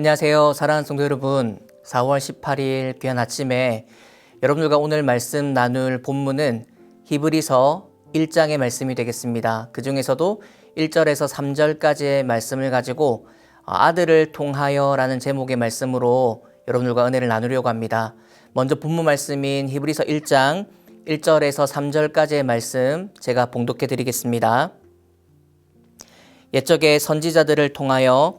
안녕하세요. 사랑하는 성도 여러분. 4월 18일 귀한 아침에 여러분들과 오늘 말씀 나눌 본문은 히브리서 1장의 말씀이 되겠습니다. 그 중에서도 1절에서 3절까지의 말씀을 가지고 아들을 통하여 라는 제목의 말씀으로 여러분들과 은혜를 나누려고 합니다. 먼저 본문 말씀인 히브리서 1장 1절에서 3절까지의 말씀 제가 봉독해 드리겠습니다. 옛적의 선지자들을 통하여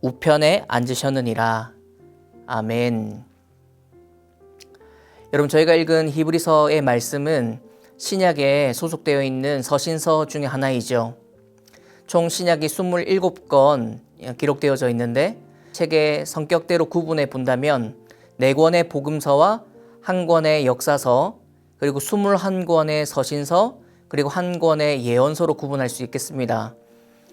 우편에 앉으셨느니라. 아멘. 여러분 저희가 읽은 히브리서의 말씀은 신약에 소속되어 있는 서신서 중에 하나이죠. 총 신약이 27권 기록되어져 있는데 책의 성격대로 구분해 본다면 4권의 복음서와 1권의 역사서 그리고 21권의 서신서 그리고 1권의 예언서로 구분할 수 있겠습니다.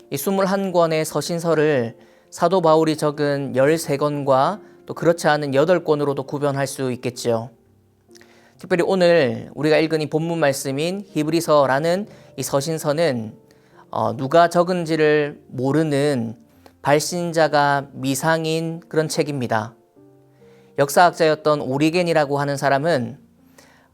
이 21권의 서신서를 사도 바울이 적은 13권과 또 그렇지 않은 8권으로도 구별할 수 있겠지요. 특별히 오늘 우리가 읽은 이 본문 말씀인 히브리서라는 이 서신서는 어, 누가 적은지를 모르는 발신자가 미상인 그런 책입니다. 역사학자였던 오리겐이라고 하는 사람은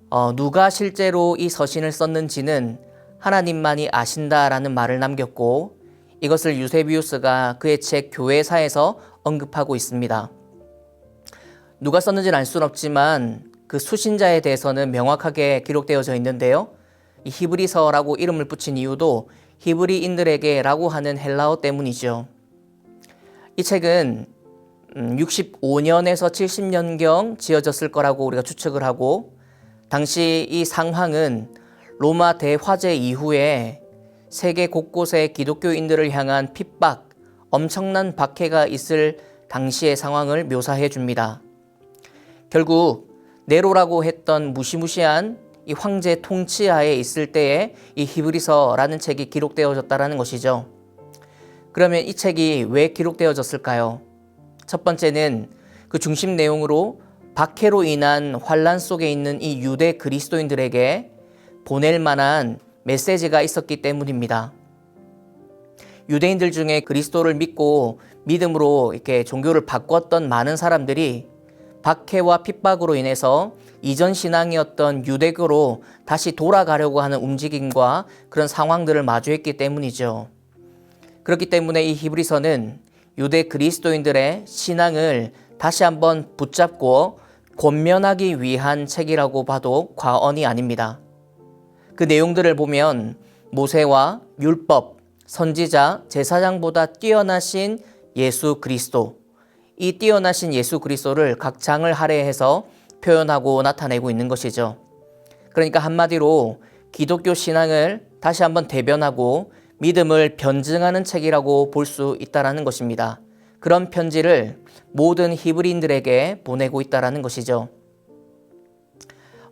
어, 누가 실제로 이 서신을 썼는지는 하나님만이 아신다라는 말을 남겼고 이것을 유세비우스가 그의 책 교회사에서 언급하고 있습니다. 누가 썼는지는 알 수는 없지만 그 수신자에 대해서는 명확하게 기록되어져 있는데요. 이 히브리서라고 이름을 붙인 이유도 히브리인들에게라고 하는 헬라어 때문이죠. 이 책은 65년에서 음, 70년경 지어졌을 거라고 우리가 추측을 하고 당시 이 상황은 로마 대화재 이후에 세계 곳곳에 기독교인들을 향한 핍박, 엄청난 박해가 있을 당시의 상황을 묘사해 줍니다. 결국 네로라고 했던 무시무시한 이 황제 통치하에 있을 때에 이 히브리서라는 책이 기록되어졌다라는 것이죠. 그러면 이 책이 왜 기록되어졌을까요? 첫 번째는 그 중심 내용으로 박해로 인한 환란 속에 있는 이 유대 그리스도인들에게 보낼 만한 메시지가 있었기 때문입니다. 유대인들 중에 그리스도를 믿고 믿음으로 이렇게 종교를 바꿨던 많은 사람들이 박해와 핍박으로 인해서 이전 신앙이었던 유대교로 다시 돌아가려고 하는 움직임과 그런 상황들을 마주했기 때문이죠. 그렇기 때문에 이 히브리서는 유대 그리스도인들의 신앙을 다시 한번 붙잡고 권면하기 위한 책이라고 봐도 과언이 아닙니다. 그 내용들을 보면 모세와 율법, 선지자, 제사장보다 뛰어나신 예수 그리스도, 이 뛰어나신 예수 그리스도를 각 장을 할애해서 표현하고 나타내고 있는 것이죠. 그러니까 한마디로 기독교 신앙을 다시 한번 대변하고 믿음을 변증하는 책이라고 볼 수 있다라는 것입니다. 그런 편지를 모든 히브리인들에게 보내고 있다라는 것이죠.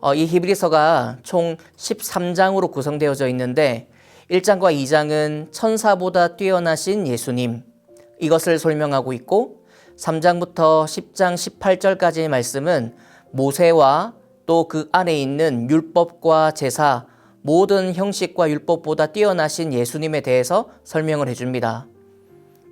어, 이 히브리서가 총 13장으로 구성되어져 있는데 1장과 2장은 천사보다 뛰어나신 예수님 이것을 설명하고 있고 3장부터 10장 18절까지의 말씀은 모세와 또 그 안에 있는 율법과 제사 모든 형식과 율법보다 뛰어나신 예수님에 대해서 설명을 해줍니다.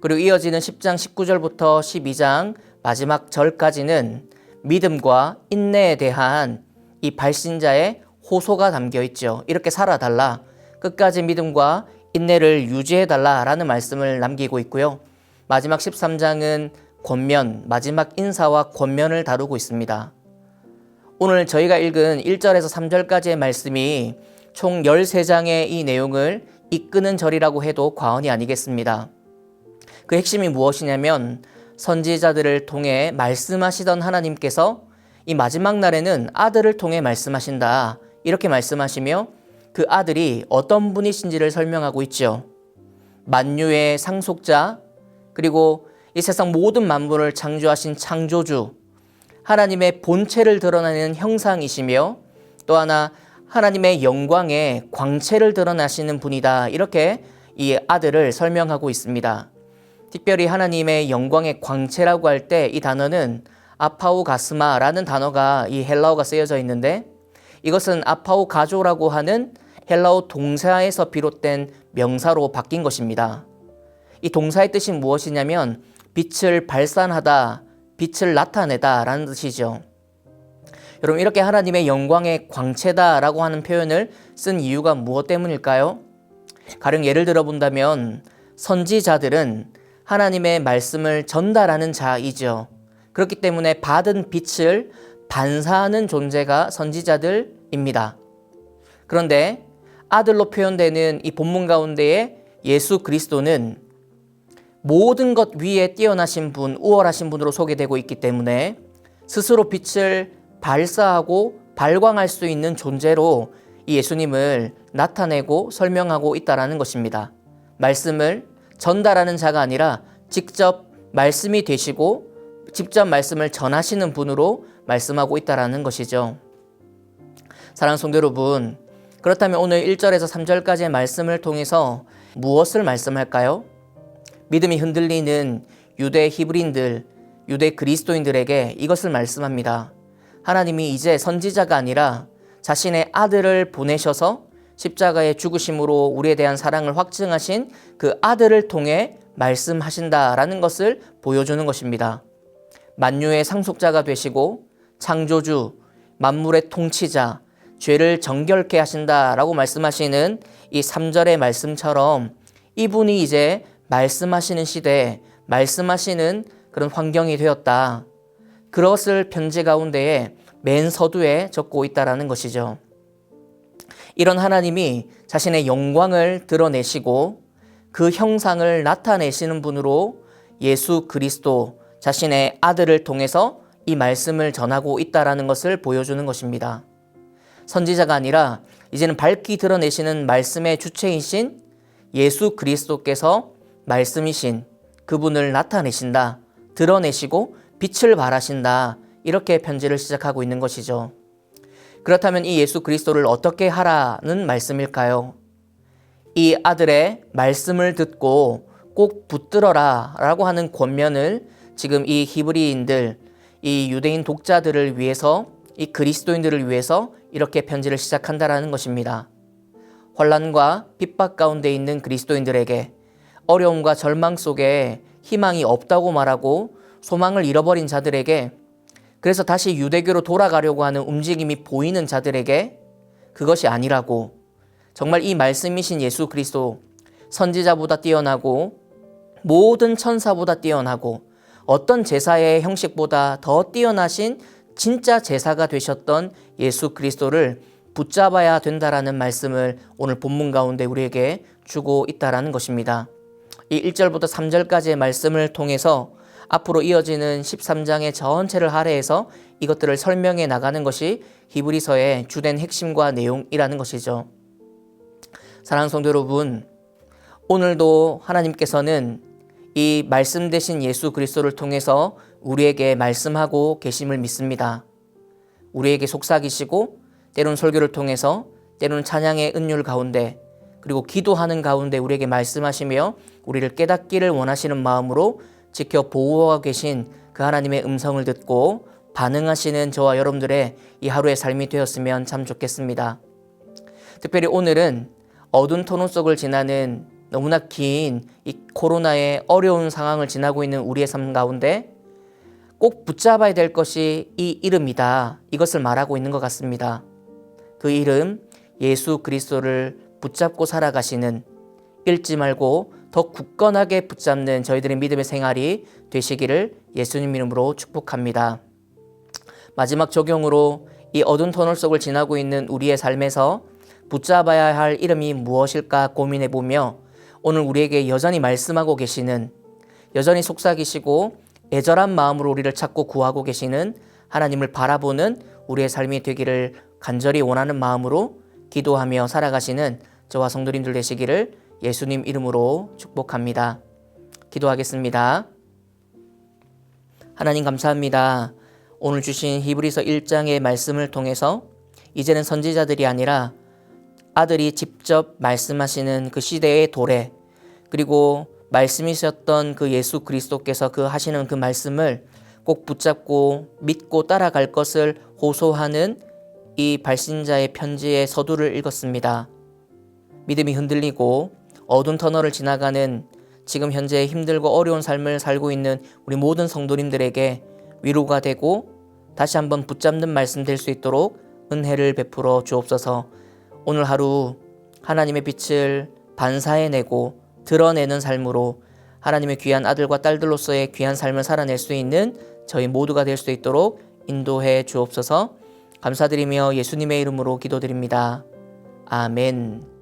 그리고 이어지는 10장 19절부터 12장 마지막 절까지는 믿음과 인내에 대한 이 발신자의 호소가 담겨 있죠. 이렇게 살아달라. 끝까지 믿음과 인내를 유지해달라 라는 말씀을 남기고 있고요. 마지막 13장은 권면, 마지막 인사와 권면을 다루고 있습니다. 오늘 저희가 읽은 1절에서 3절까지의 말씀이 총 13장의 이 내용을 이끄는 절이라고 해도 과언이 아니겠습니다. 그 핵심이 무엇이냐면 선지자들을 통해 말씀하시던 하나님께서 이 마지막 날에는 아들을 통해 말씀하신다. 이렇게 말씀하시며 그 아들이 어떤 분이신지를 설명하고 있죠. 만유의 상속자, 그리고 이 세상 모든 만물을 창조하신 창조주, 하나님의 본체를 드러내는 형상이시며 또 하나 하나님의 영광의 광채를 드러나시는 분이다. 이렇게 이 아들을 설명하고 있습니다. 특별히 하나님의 영광의 광채라고 할 때 이 단어는 아파우 가스마라는 단어가 이 헬라어가 쓰여져 있는데 이것은 아파우 가조라고 하는 헬라어 동사에서 비롯된 명사로 바뀐 것입니다. 이 동사의 뜻이 무엇이냐면 빛을 발산하다, 빛을 나타내다 라는 뜻이죠. 여러분, 이렇게 하나님의 영광의 광채다 라고 하는 표현을 쓴 이유가 무엇 때문일까요? 가령 예를 들어 본다면 선지자들은 하나님의 말씀을 전달하는 자이죠. 그렇기 때문에 받은 빛을 반사하는 존재가 선지자들입니다. 그런데 아들로 표현되는 이 본문 가운데에 예수 그리스도는 모든 것 위에 뛰어나신 분, 우월하신 분으로 소개되고 있기 때문에 스스로 빛을 발사하고 발광할 수 있는 존재로 이 예수님을 나타내고 설명하고 있다라는 것입니다. 말씀을 전달하는 자가 아니라 직접 말씀이 되시고 직접 말씀을 전하시는 분으로 말씀하고 있다라는 것이죠. 사랑하는 성도 여러분, 그렇다면 오늘 1절에서 3절까지의 말씀을 통해서 무엇을 말씀할까요? 믿음이 흔들리는 유대 히브리인들, 유대 그리스도인들에게 이것을 말씀합니다. 하나님이 이제 선지자가 아니라 자신의 아들을 보내셔서 십자가의 죽으심으로 우리에 대한 사랑을 확증하신 그 아들을 통해 말씀하신다라는 것을 보여주는 것입니다. 만유의 상속자가 되시고 창조주, 만물의 통치자, 죄를 정결케 하신다라고 말씀하시는 이 3절의 말씀처럼 이분이 이제 말씀하시는 시대에 말씀하시는 그런 환경이 되었다. 그것을 편지 가운데에 맨 서두에 적고 있다라는 것이죠. 이런 하나님이 자신의 영광을 드러내시고 그 형상을 나타내시는 분으로 예수 그리스도 자신의 아들을 통해서 이 말씀을 전하고 있다라는 것을 보여주는 것입니다. 선지자가 아니라 이제는 밝히 드러내시는 말씀의 주체이신 예수 그리스도께서 말씀이신 그분을 나타내신다, 드러내시고 빛을 발하신다, 이렇게 편지를 시작하고 있는 것이죠. 그렇다면 이 예수 그리스도를 어떻게 하라는 말씀일까요? 이 아들의 말씀을 듣고 꼭 붙들어라 라고 하는 권면을 지금 이 히브리인들, 이 유대인 독자들을 위해서 이 그리스도인들을 위해서 이렇게 편지를 시작한다라는 것입니다. 환란과 핍박 가운데 있는 그리스도인들에게 어려움과 절망 속에 희망이 없다고 말하고 소망을 잃어버린 자들에게 그래서 다시 유대교로 돌아가려고 하는 움직임이 보이는 자들에게 그것이 아니라고 정말 이 말씀이신 예수 그리스도 선지자보다 뛰어나고 모든 천사보다 뛰어나고 어떤 제사의 형식보다 더 뛰어나신 진짜 제사가 되셨던 예수 그리스도를 붙잡아야 된다라는 말씀을 오늘 본문 가운데 우리에게 주고 있다라는 것입니다. 이 1절부터 3절까지의 말씀을 통해서 앞으로 이어지는 13장의 전체를 할애해서 이것들을 설명해 나가는 것이 히브리서의 주된 핵심과 내용이라는 것이죠. 사랑하는 성도 여러분, 오늘도 하나님께서는 이 말씀 되신 예수 그리스도를 통해서 우리에게 말씀하고 계심을 믿습니다. 우리에게 속삭이시고 때론 설교를 통해서 때론 찬양의 은율 가운데 그리고 기도하는 가운데 우리에게 말씀하시며 우리를 깨닫기를 원하시는 마음으로 지켜 보호하고 계신 그 하나님의 음성을 듣고 반응하시는 저와 여러분들의 이 하루의 삶이 되었으면 참 좋겠습니다. 특별히 오늘은 어두운 터널 속을 지나는 너무나 긴 이 코로나의 어려운 상황을 지나고 있는 우리의 삶 가운데 꼭 붙잡아야 될 것이 이 이름이다. 이것을 말하고 있는 것 같습니다. 그 이름 예수 그리스도를 붙잡고 살아가시는 잃지 말고 더 굳건하게 붙잡는 저희들의 믿음의 생활이 되시기를 예수님 이름으로 축복합니다. 마지막 적용으로 이 어두운 터널 속을 지나고 있는 우리의 삶에서 붙잡아야 할 이름이 무엇일까 고민해 보며 오늘 우리에게 여전히 말씀하고 계시는 여전히 속삭이시고 애절한 마음으로 우리를 찾고 구하고 계시는 하나님을 바라보는 우리의 삶이 되기를 간절히 원하는 마음으로 기도하며 살아가시는 저와 성도님들 되시기를 예수님 이름으로 축복합니다. 기도하겠습니다. 하나님 감사합니다. 오늘 주신 히브리서 1장의 말씀을 통해서 이제는 선지자들이 아니라 아들이 직접 말씀하시는 그 시대의 도래 그리고 말씀이셨던 그 예수 그리스도께서 그 하시는 그 말씀을 꼭 붙잡고 믿고 따라갈 것을 호소하는 이 발신자의 편지의 서두를 읽었습니다. 믿음이 흔들리고 어두운 터널을 지나가는 지금 현재 힘들고 어려운 삶을 살고 있는 우리 모든 성도님들에게 위로가 되고 다시 한번 붙잡는 말씀 될 수 있도록 은혜를 베풀어 주옵소서. 오늘 하루 하나님의 빛을 반사해내고 드러내는 삶으로 하나님의 귀한 아들과 딸들로서의 귀한 삶을 살아낼 수 있는 저희 모두가 될 수 있도록 인도해 주옵소서. 감사드리며 예수님의 이름으로 기도드립니다. 아멘.